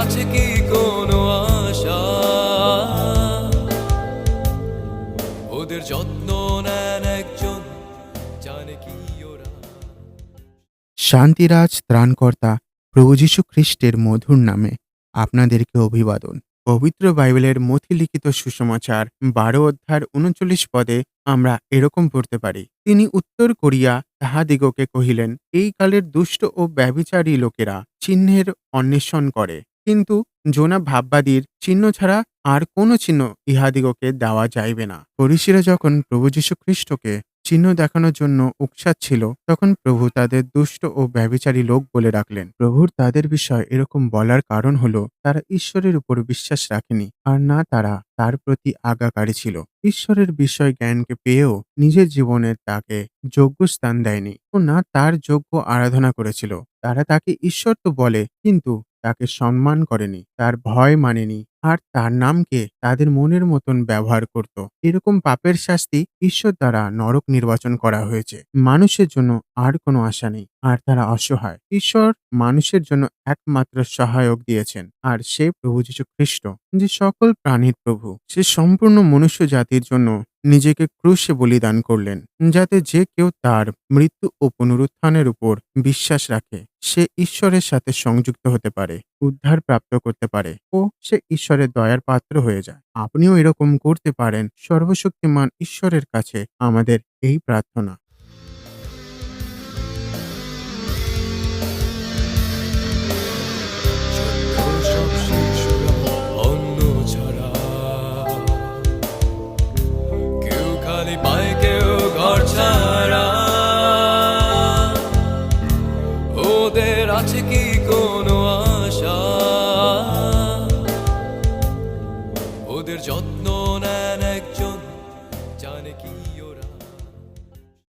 আছে কি কোনো আশা? ওদের যত্ন নেন একজন, জানে কি ওরা। শান্তিরাজ ত্রাণকর্তা প্রভু যীশু খ্রিস্টের মধুর নামে আপনাদেরকে অভিবাদন। পবিত্র বাইবেলের মথিলিখিত সুসমাচার বারো অধ্যায়ের উনচল্লিশ পদে আমরা এরকম পড়তে পারি। তিনি উত্তর করিয়া তাহাদিগকে কহিলেন, এই কালের দুষ্ট ও ব্যবিচারী লোকেরা চিহ্নের অন্বেষণ করে। কিন্তু জোনা ভাববাদীর চিহ্ন ছাড়া আর কোনো চিহ্ন ইহাদিগকে দেওয়া যাইবে না। ফরিসিরা যখন প্রভু যীশু খ্রিস্টকে চিহ্ন দেখানোর জন্য উকসাচ্ছিল তখন প্রভু তাদের দুষ্ট ও ব্যভিচারী লোক বলে রাখলেন প্রভুর তাদের বিষয় এরকম বলার কারণ হলো, তারা ঈশ্বরের উপর বিশ্বাস রাখেনি, আর না তারা তার প্রতি আগাকারী ছিল। ঈশ্বরের বিষয় জ্ঞানকে পেয়েও নিজের জীবনে তাকে যোগ্য স্থান দেয়নি ও না তার যোগ্য আরাধনা করেছিল। তারা তাকে ঈশ্বর তো বলে, কিন্তু তাকে সম্মান করেনি তার ভয় মানেনি। আর তার নামকে তাদের মনের মতন ব্যবহার করত। এরকম পাপের শাস্তি ঈশ্বর দ্বারা নরক নির্বাচন করা হয়েছে। মানুষের জন্য আর কোনো আশা নেই, আর তারা অসহায়। ঈশ্বর মানুষের জন্য একমাত্র সহায়ক দিয়েছেন, আর সে প্রভু যীশু খ্রিস্ট, যে সকল প্রাণীর প্রভু। সে সম্পূর্ণ মনুষ্য জাতির জন্য নিজেকে ক্রুশে বলিদান করলেন, যাতে যে কেউ তার মৃত্যু ও পুনরুত্থানের উপর বিশ্বাস রাখে, সে ঈশ্বরের সাথে সংযুক্ত হতে পারে। উদ্ধার প্রাপ্ত করতে পারে ও সে ঈশ্বরের দয়ার পাত্র হয়ে যায়। আপনিও এরকম করতে পারেন। সর্বশক্তিমান ঈশ্বরের কাছে আমাদের এই প্রার্থনা। সব শিশুরা যত্ন নেন একজন। জানে কি